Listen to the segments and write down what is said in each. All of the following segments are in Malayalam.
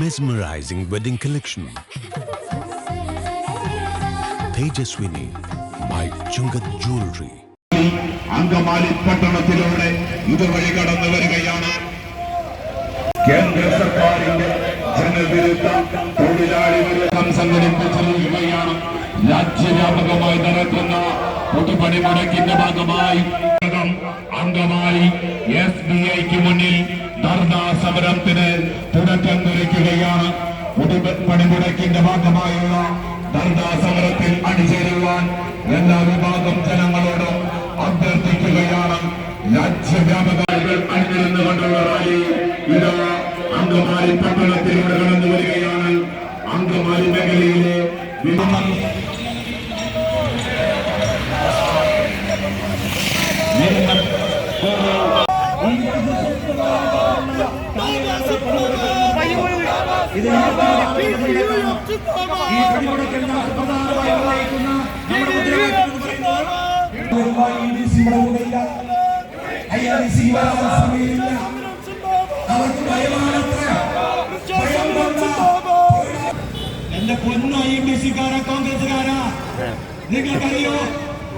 mesmerizing wedding collection Tejaswini by Chungath jewellery Angamaly പട്ടണത്തിലൂടെ ഇതുവഴി കടന്നു വരികയാണ്. കേന്ദ്ര സർക്കാരിന്റെ ജനവിരുദ്ധ തൊഴിലാളി വിരുദ്ധം സംഘടിപ്പിച്ചിരിക്കുകയാണ്. രാജ്യവ്യാപകമായി നടക്കുന്ന പൊതുപണി മുടക്കിന്റെ ഭാഗമായി അങ്കമാലി എസ് ബി ഐക്ക് മുന്നിൽ ധർണാ സമരത്തിന് തുടക്കം കുറിക്കുകയാണ്. പണിമുടക്കിന്റെ മുടക്കിന്റെ ഭാഗമായുള്ള ധർണാ സമരത്തിൽ അണിചേരുവാൻ എല്ലാ വിഭാഗം ജനങ്ങളോടും അഭ്യർത്ഥിക്കുകയാണ്. രാജ്യവ്യാപകാരികൾ അണിനിരുന്നുകൊണ്ടുള്ള റാലി ഇതാ അങ്കമാലി പട്ടണത്തിലൂടെ കടന്നു വരികയാണ് അങ്കമാലി മേഖലയിലെ വിമാനം ഈ പണിമുടക്കിൽ നാം പ്രധാനമായി നിർണയിക്കുന്ന നമ്മുടെ മുദ്രാവാക്യം എന്ന് പറയുന്നത് അവർക്ക് ഭയമാണത്ര ഭയം എന്റെ പൊന്നു ഐ ബി സിക്കാരാ കോൺഗ്രസുകാരാ നിങ്ങൾക്കറിയോ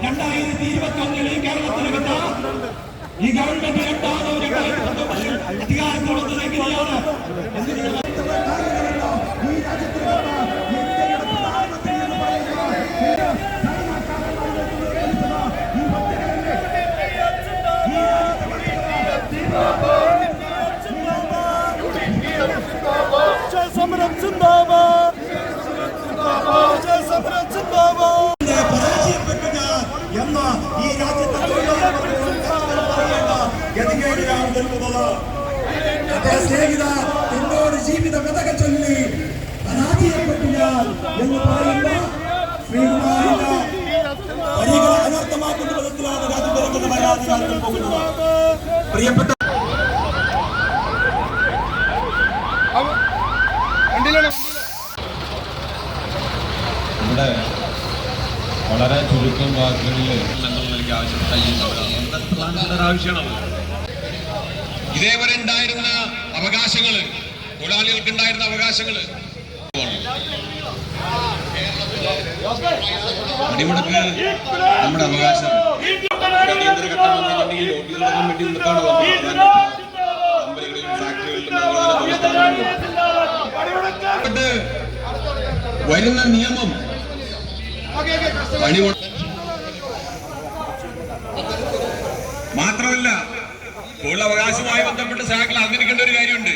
രണ്ടായിരത്തി ഇരുപത്തി ഒന്നിൽ കേരളത്തിനകത്ത് ഈ ഗവൺമെന്റ് രണ്ടാമത് അധികാരം വന്നത് എങ്ങനെയാണ്? ഈ രാജ്യത്തിനകത്ത് അതേ സ്നേഹിത എന്നോട് ജീവിത കഥകൾ ചൊല്ലി പരാജയപ്പെട്ടു ഞാൻ എന്ന് പറയുന്ന ശ്രീകുമാരിന്റെ വരികൾ അനർത്ഥമാക്കുന്ന വിധത്തിലാണ് രാജ്യം പരാജയം പോകുന്നത്. പ്രിയപ്പെട്ട ഇവിടെ വളരെ ചുരുക്കം വാക്കുകളിൽ എന്നുള്ള എനിക്ക് ആവശ്യം ആവശ്യമാണ് ഇതേവരെ ഉണ്ടായിരുന്ന അവകാശങ്ങൾ തൊഴിലാളികൾക്ക് ഉണ്ടായിരുന്ന അവകാശങ്ങൾ. അടിമുടക്ക് നമ്മുടെ അവകാശം വരുന്ന നിയമം വന്നിട്ടുണ്ടെങ്കിൽ തൊഴിലവകാശവുമായി ബന്ധപ്പെട്ട് സഹാക്കൾ അറിഞ്ഞിരിക്കേണ്ട ഒരു കാര്യമുണ്ട്.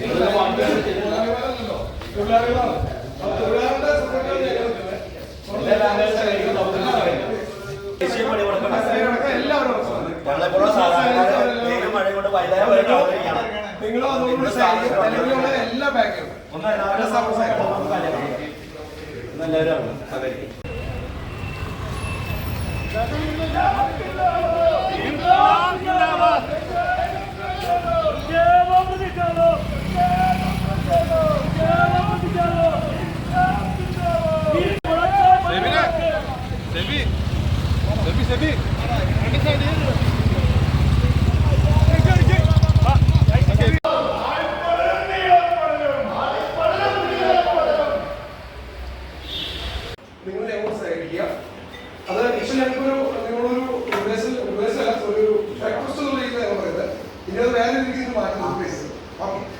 ഞങ്ങളെപ്പോലുള്ള തൊഴിലാളികളുടെ വെയിലും നിങ്ങളും അതുകൊണ്ട് നിലവിലുള്ള എല്ലാ ബാങ്കുകളും നല്ലവരാണ് എല്ലാവരും చెప్పి.